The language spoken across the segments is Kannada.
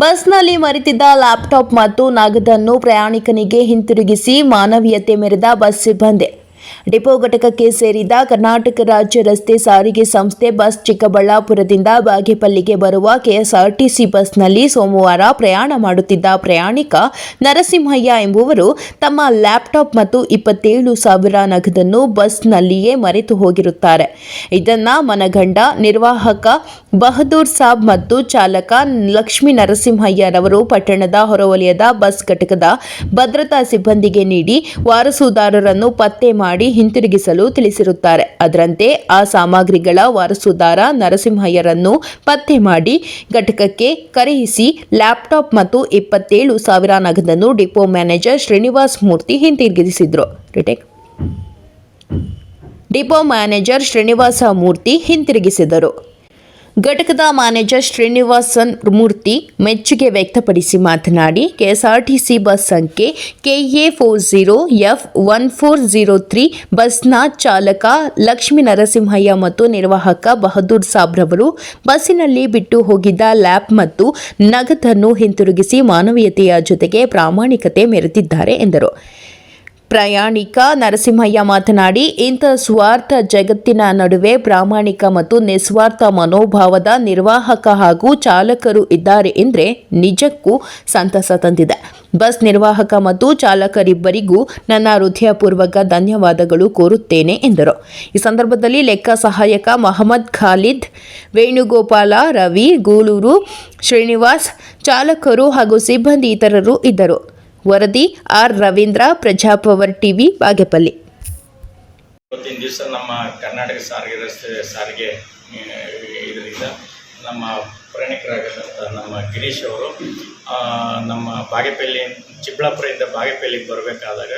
ಬಸ್ನಲ್ಲಿ ಮರೆತಿದ್ದ ಲ್ಯಾಪ್ಟಾಪ್ ಮತ್ತು ನಗದನ್ನು ಪ್ರಯಾಣಿಕನಿಗೆ ಹಿಂತಿರುಗಿಸಿ ಮಾನವೀಯತೆ ಮೆರೆದ ಬಸ್ ಸಿಬ್ಬಂದಿ. ಡಿಪೋ ಘಟಕಕ್ಕೆ ಸೇರಿದ ಕರ್ನಾಟಕ ರಾಜ್ಯ ರಸ್ತೆ ಸಾರಿಗೆ ಸಂಸ್ಥೆ ಬಸ್ ಚಿಕ್ಕಬಳ್ಳಾಪುರದಿಂದ ಬಾಗೇಪಲ್ಲಿಗೆ ಬರುವ ಕೆಎಸ್ಆರ್ಟಿಸಿ ಬಸ್ನಲ್ಲಿ ಸೋಮವಾರ ಪ್ರಯಾಣ ಮಾಡುತ್ತಿದ್ದ ಪ್ರಯಾಣಿಕ ನರಸಿಂಹಯ್ಯ ಎಂಬುವರು ತಮ್ಮ ಲ್ಯಾಪ್ಟಾಪ್ ಮತ್ತು ಇಪ್ಪತ್ತೇಳು ಸಾವಿರ ನಗದನ್ನು ಬಸ್ನಲ್ಲಿಯೇ ಮರೆತು ಹೋಗಿರುತ್ತಾರೆ. ಇದನ್ನ ಮನಗಂಡ ನಿರ್ವಾಹಕ ಬಹದ್ದೂರ್ ಸಾಬ್ ಮತ್ತು ಚಾಲಕ ಲಕ್ಷ್ಮೀ ನರಸಿಂಹಯ್ಯರವರು ಪಟ್ಟಣದ ಹೊರವಲಯದ ಬಸ್ ಘಟಕದ ಭದ್ರತಾ ಸಿಬ್ಬಂದಿಗೆ ನೀಡಿ ವಾರಸುದಾರರನ್ನು ಪತ್ತೆ ಮಾಡಿ ಹಿಂತಿರುಗಿಸಲು ತಿಳಿಸಿರುತ್ತಾರೆ. ಅದರಂತೆ ಆ ಸಾಮಗ್ರಿಗಳ ವಾರಸುದಾರ ನರಸಿಂಹಯ್ಯರನ್ನು ಪತ್ತೆ ಮಾಡಿ ಘಟಕಕ್ಕೆ ಕರೆಯಿಸಿ ಲ್ಯಾಪ್ಟಾಪ್ ಮತ್ತು ಇಪ್ಪತ್ತೇಳು ಸಾವಿರ ನಗದನ್ನು ಡಿಪೋ ಮ್ಯಾನೇಜರ್ ಶ್ರೀನಿವಾಸ್ ಮೂರ್ತಿ ಹಿಂತಿರುಗಿಸಿದ್ರು. ಡಿಪೋ ಮ್ಯಾನೇಜರ್ ಶ್ರೀನಿವಾಸ ಮೂರ್ತಿ ಹಿಂತಿರುಗಿಸಿದರು. ಘಟಕದ ಮ್ಯಾನೇಜರ್ ಶ್ರೀನಿವಾಸನ್ ಮೂರ್ತಿ ಮೆಚ್ಚುಗೆ ವ್ಯಕ್ತಪಡಿಸಿ ಮಾತನಾಡಿ, ಕೆಎಸ್ಆರ್ಟಿಸಿ ಬಸ್ ಸಂಖ್ಯೆ KA four zero F one four zero three ಬಸ್ನ ಚಾಲಕ ಲಕ್ಷ್ಮೀ ನರಸಿಂಹಯ್ಯ ಮತ್ತು ನಿರ್ವಾಹಕ ಬಹದ್ದೂರ್ ಸಾಬ್ರವರು ಬಸ್ಸಿನಲ್ಲಿ ಬಿಟ್ಟು ಹೋಗಿದ್ದ ಲ್ಯಾಪ್ ಮತ್ತು ನಗದನ್ನು ಹಿಂತಿರುಗಿಸಿ ಮಾನವೀಯತೆಯ ಜೊತೆಗೆ ಪ್ರಾಮಾಣಿಕತೆ ಮೆರೆದಿದ್ದಾರೆ ಎಂದರು. ಪ್ರಯಾಣಿಕ ನರಸಿಂಹಯ್ಯ ಮಾತನಾಡಿ, ಇಂಥ ಸ್ವಾರ್ಥ ಜಗತ್ತಿನ ನಡುವೆ ಪ್ರಾಮಾಣಿಕ ಮತ್ತು ನಿಸ್ವಾರ್ಥ ಮನೋಭಾವದ ನಿರ್ವಾಹಕ ಹಾಗೂ ಚಾಲಕರು ಇದ್ದಾರೆ ಎಂದರೆ ನಿಜಕ್ಕೂ ಸಂತಸ ತಂದಿದೆ. ಬಸ್ ನಿರ್ವಾಹಕ ಮತ್ತು ಚಾಲಕರಿಬ್ಬರಿಗೂ ನನ್ನ ಹೃದಯಪೂರ್ವಕ ಧನ್ಯವಾದಗಳು ಕೋರುತ್ತೇನೆ ಎಂದರು. ಈ ಸಂದರ್ಭದಲ್ಲಿ ಲೆಕ್ಕ ಸಹಾಯಕ ಮಹಮ್ಮದ್ ಖಾಲಿದ್, ವೇಣುಗೋಪಾಲ, ರವಿ, ಗೂಳೂರು, ಶ್ರೀನಿವಾಸ್, ಚಾಲಕರು ಹಾಗೂ ಸಿಬ್ಬಂದಿ ಇತರರು ಇದ್ದರು. ವರದಿ ಆರ್ ರವೀಂದ್ರ ಪ್ರಜಾಪವರ್ ಟಿವಿ ಬಾಗೇಪಲ್ಲಿ. ಇವತ್ತಿನ ದಿವಸ ನಮ್ಮ ಕರ್ನಾಟಕ ಸಾರಿಗೆ ರಸ್ತೆ ಸಾರಿಗೆ ಇದರಿಂದ ನಮ್ಮ ಪ್ರಯಾಣಿಕರಾಗಿದ್ದಂಥ ನಮ್ಮ ಗಿರೀಶ್ ಅವರು ನಮ್ಮ ಬಾಗೇಪಲ್ಲಿ ಚಿಕ್ಕಬಳ್ಳಾಪುರದಿಂದ ಬಾಗೇಪಲ್ಲಿಗೆ ಬರಬೇಕಾದಾಗ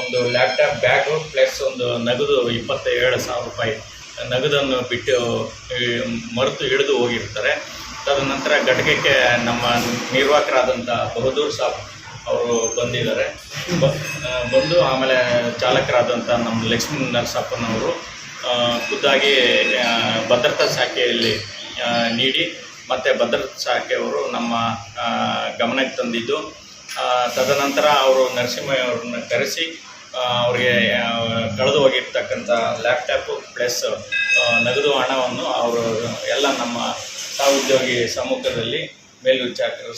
ಒಂದು ಲ್ಯಾಪ್ಟಾಪ್ ಬ್ಯಾಗು ಪ್ಲಸ್ ಒಂದು ನಗದು ಇಪ್ಪತ್ತೇಳು ಸಾವಿರ ರೂಪಾಯಿ ನಗದನ್ನು ಬಿಟ್ಟು ಮರೆತು ಹಿಡಿದು ಹೋಗಿರ್ತಾರೆ. ತದನಂತರ ಘಟಕಕ್ಕೆ ನಮ್ಮ ನಿರ್ವಾಹಕರಾದಂಥ ಬಹದ್ದೂರ್ ಸಾಬ್ ಅವರು ಬಂದಿದ್ದಾರೆ. ಬಂದು ಆಮೇಲೆ ಚಾಲಕರಾದಂಥ ನಮ್ಮ ಲಕ್ಷ್ಮೀ ನರಸಪ್ಪನವರು ಖುದ್ದಾಗಿ ಭದ್ರತಾ ಶಾಖೆಯಲ್ಲಿ ನೀಡಿ ಮತ್ತು ಭದ್ರತಾ ಶಾಖೆಯವರು ನಮ್ಮ ಗಮನಕ್ಕೆ ತಂದಿದ್ದು. ತದನಂತರ ಅವರು ನರಸಿಂಹಯ್ಯವ್ರನ್ನ ಕರೆಸಿ ಅವರಿಗೆ ಕಳೆದು ಹೋಗಿರ್ತಕ್ಕಂಥ ಲ್ಯಾಪ್ಟಾಪು ಪ್ಲಸ್ ನಗದು ಹಣವನ್ನು ಅವರು ಎಲ್ಲ ನಮ್ಮ ಸಹೋದ್ಯೋಗಿ ಸಮ್ಮುಖದಲ್ಲಿ ಮೇಲ್ವಿಚಾರಕರ